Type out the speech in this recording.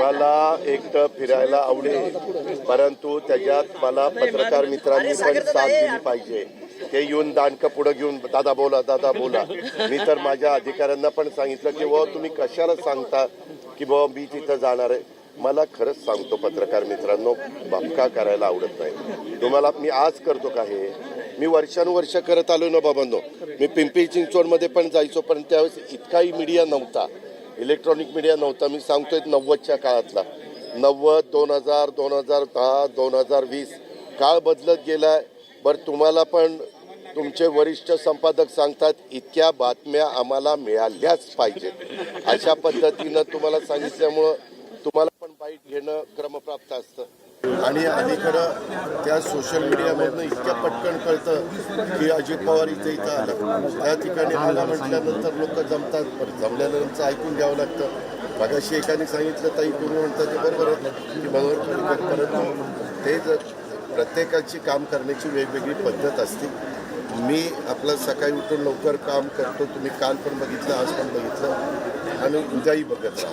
मला एकटं फिरायला आवडेल परंतु त्याच्यात मला पत्रकार मित्रांनी पण साथ दिली पाहिजे. ते येऊन दांडकं पुढं घेऊन दादा बोला दादा बोला. मी तर माझ्या अधिकाऱ्यांना पण सांगितलं की बाबा तुम्ही कशाला सांगता की बाबा मी तिथं जाणार आहे? मला खरंच सांगतो पत्रकार मित्रांनो बापका करायला आवडत नाही. तुम्हाला मी आज करतो का हे? मी वर्षानुवर्ष करत आलो ना बाबांनो. मी पिंपरी चिंचवडमध्ये पण जायचो पण त्यावेळेस इतकाही मीडिया नव्हता. इलेक्ट्रॉनिक मीडिया नव्हता. मी सांगतोय नव्वदच्या काळातला. नव्वद दोन हजार दोन हजार दहा दोन हजार वीस. काळ बदलत गेलाय. बरं तुम्हाला पण तुमचे वरिष्ठ संपादक सांगतात इतक्या बातम्या आम्हाला मिळाल्याच पाहिजेत. अशा पद्धतीनं तुम्हाला सांगितल्यामुळं तुम्हाला पण बाईट घेणं क्रमप्राप्त असतं. आणि अलीकडं त्या सोशल मीडियामधनं इतक्या पटकन कळतं की अजित पवार इथे इथं आला. त्या ठिकाणी आला म्हटल्यानंतर लोक जमतात पण जमल्यानंतर ऐकून घ्यावं लागतं. मगाशी एकाने सांगितलं ताई तुम्ही म्हणता ते बरोबर की बरोबर परंतु ते जर प्रत्येकाची काम करण्याची वेगवेगळी पद्धत असते मी आपलं सकाळी उठून लवकर काम करतो. तुम्ही काल पण बघितलं आज पण बघितलं. आणि उद्याही बघत